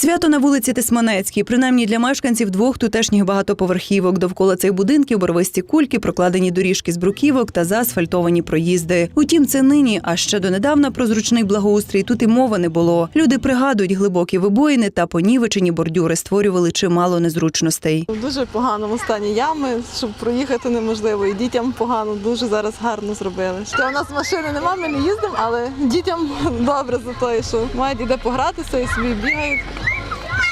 Свято на вулиці Тисманецькій, принаймні для мешканців двох тутешніх багатоповерхівок. Довкола цих будинків барвисті кульки, прокладені доріжки з бруківок та заасфальтовані проїзди. Утім, це нині, а ще донедавна про зручний благоустрій тут і мови не було. Люди пригадують глибокі вибоїни та понівечені бордюри створювали чимало незручностей. В дуже поганому стані ями, щоб проїхати неможливо. І дітям погано, дуже зараз гарно зробили. Ще у нас машини нема, ми не їздимо, але дітям добре за те, що мають іде погратися і собі бігають.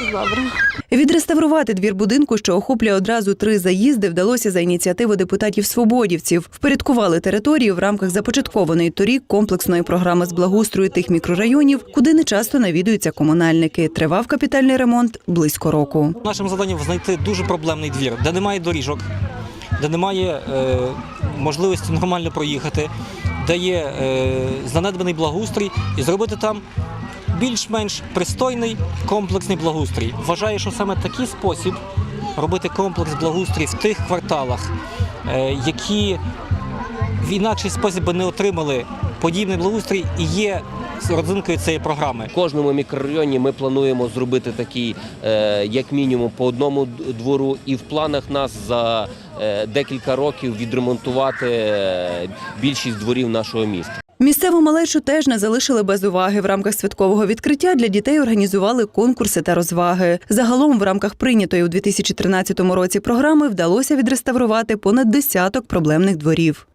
Добре. Відреставрувати двір будинку, що охоплює одразу три заїзди, вдалося за ініціативи депутатів свободівців. Впорядкували територію в рамках започаткованої торік комплексної програми з благоустрою тих мікрорайонів, куди не часто навідуються комунальники. Тривав капітальний ремонт близько року. Нашим завданням знайти дуже проблемний двір, де немає доріжок, де немає е, можливості нормально проїхати, де є е, занедбаний благоустрій, і зробити там більш-менш пристойний комплексний благоустрій. Вважаю, що саме такий спосіб робити комплекс благоустрій в тих кварталах, е, які в інакший спосіб би не отримали подібний благоустрій, і є родзинкою цієї програми. В кожному мікрорайоні ми плануємо зробити такий, е, як мінімум, по одному двору, і в планах нас за е, декілька років відремонтувати більшість дворів нашого міста. Місцеву малечу теж не залишили без уваги. В рамках святкового відкриття для дітей організували конкурси та розваги. Загалом, в рамках прийнятої у 2013 році програми вдалося відреставрувати понад десяток проблемних дворів.